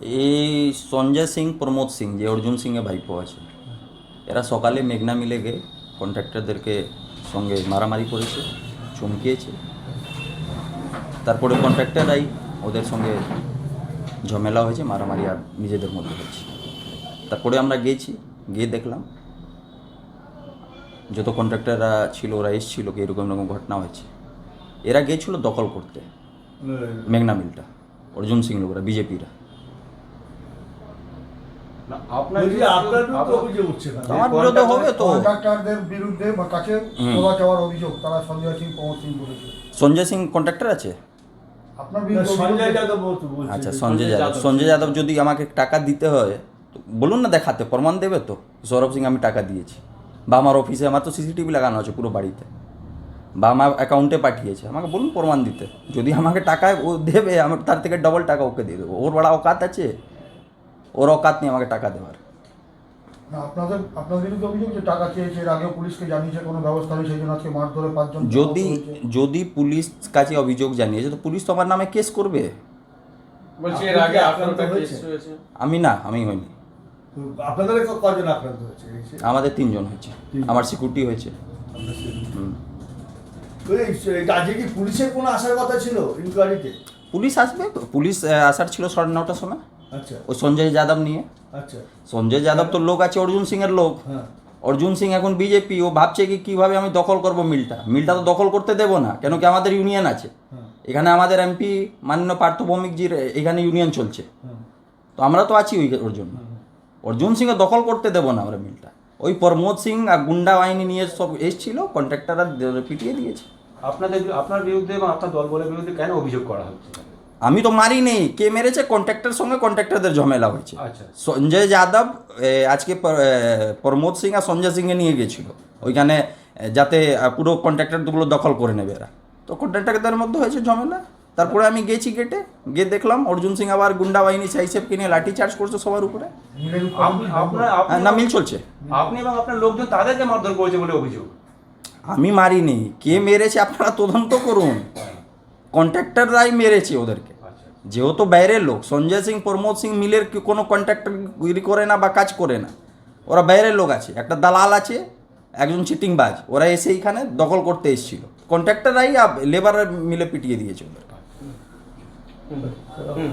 এই সঞ্জয় সিং প্রমোদ সিং যে অর্জুন সিংয়ের ভাইপো আছে এরা সকালে মেঘনা মিলে গিয়ে কন্ট্রাক্টরদেরকে সঙ্গে মারামারি করেছে চমকিয়েছে। তারপরে কন্ট্রাক্টররাই ওদের সঙ্গে ঝামেলা হয়েছে মারামারি আর নিজেদের মধ্যে হয়েছে তারপরে আমরা গিয়েছি গিয়ে দেখলাম যত কন্ট্রাক্টররা ছিল ওরা এসেছিল কি এরকম এরকম ঘটনা হয়েছে। এরা গিয়েছিল দখল করতে মেঘনা মিলটা অর্জুন সিং লোকরা বিজেপিরা না, আপনার বলছি আপনার বিরুদ্ধে আপনার- অভিযোগ উঠছে না আমার বিরুদ্ধে হবে তো। কন্ট্রাক্টরদের বিরুদ্ধে কাছে তোলা যাওয়ার অভিযোগ তারা সঞ্জয় সিং প্রমোদ সিং বলেছে। সঞ্জয় সিং কন্ট্রাক্টর আছে? আচ্ছা সঞ্জয় যাদব। সঞ্জয় যাদব যদি আমাকে টাকা দিতে হয় তো বলুন না দেখাতে প্রমাণ দেবে তো? সৌরভ সিং আমি টাকা দিয়েছি। বা আমার অফিসে আমার তো সিসিটিভি লাগানো আছে পুরো বাড়িতে। বা আমার অ্যাকাউন্টে পাঠিয়েছে। আমাকে বলুন প্রমাণ দিতে। যদি আমাকে টাকা ও দেবে আমার তার থেকে ডবল টাকা ওকে দিয়ে দেবো। ওর বড় অকাত আছে? ওর অকাত নিয়ে আমাকে টাকা দেওয়ার। না আপনাদের বিরুদ্ধে অভিযোগ যে টাকা চেয়েছে এর আগেও পুলিশকে জানিয়েছে কোনো ব্যবস্থা নেই সেই জন্য আজকে মার পাঁচজন যদি যদি পুলিশ কাছে অভিযোগ জানিয়েছে তো পুলিশ তো আমার নামে কেস করবে। বলছি এর আগে আক্রান্ত হয়েছে? হয়েছে। আমি না আমি হইনি। আপনাদের কজন আক্রান্ত হয়েছে? আমাদের তিনজন হয়েছে। আমার সিকিউরিটি হয়েছে। আজকে কি পুলিশের কোনো আসার কথা ছিল ইনকোয়ারিতে পুলিশ আসবে? পুলিশ আসার ছিল সাড়ে নটার সময়। আচ্ছা। ওই সঞ্জয় যাদব নিয়ে। আচ্ছা। সঞ্জয় যাদব তো লোক আছে অর্জুন সিং এর লোক। হ্যাঁ। অর্জুন সিং এখন বিজেপি ও ভাবছে কি কীভাবে আমি দখল করব মিলটা? মিলটা তো দখল করতে দেবো না কেন কি আমাদের ইউনিয়ন আছে? হ্যাঁ। এখানে আমাদের এমপি মান্য পার্থ ভৌমিকজির এখানে ইউনিয়ন চলছে। হ্যাঁ। তো আমরা তো আছি ওই ওর জন্য অর্জুন সিংকে দখল করতে দেবো না আমরা মিলটা। ওই প্রমোদ সিং আর গুন্ডা বাহিনী নিয়ে সব এসছিল কন্ট্রাক্টররা পিটিয়ে দিয়েছে। আপনাদের আপনার বিরুদ্ধে এবং আপনার দলবলের বিরুদ্ধে কেন অভিযোগ করা হচ্ছে? আমি তো মারি নেই কে মেরেছে? কন্ট্রাক্টর সঙ্গে কন্ট্রাক্টরদের ঝামেলা হয়েছে। আচ্ছা। সঞ্জয় যাদব আজকে প্রমোদ সিং আর সঞ্জয় সিংকে নিয়ে গেছিল। ওইখানে যাতে পুরো কন্ট্রাক্টরগুলো দখল করে নেবে এরা। তো কন্ট্রাক্টরদের মধ্যে হয়েছে ঝামেলা। তারপরে আমি গেছি গেটে গিয়ে দেখলাম অর্জুন সিং আবার গুন্ডা বাহিনী সাইসেবকে নিয়ে লাঠি চার্জ করছে সবার উপরে। হ্যাঁ, না মিল চলছে। আপনি এবং আপনার লোকজন তাদেরকে মারধর করেছে বলে অভিযোগ? আমি মারিনি। কে মেরেছে আপনারা তদন্ত করুন। কন্ট্রাক্টররাই মেরেছে ওদেরকে। আচ্ছা যেহেতু বাইরের লোক সঞ্জয় সিং প্রমোদ সিং মিলের কি কোনো কন্ট্রাক্টর করে না বা কাজ করে না। ওরা বাইরের লোক আছে একটা দালাল আছে একজন চিটিংবাজ ওরা এসে এইখানে দখল করতে এসেছিল। কন্ট্রাক্টররাই লেবার মিলে পিটিয়ে দিয়েছে ওদেরকে। হুম।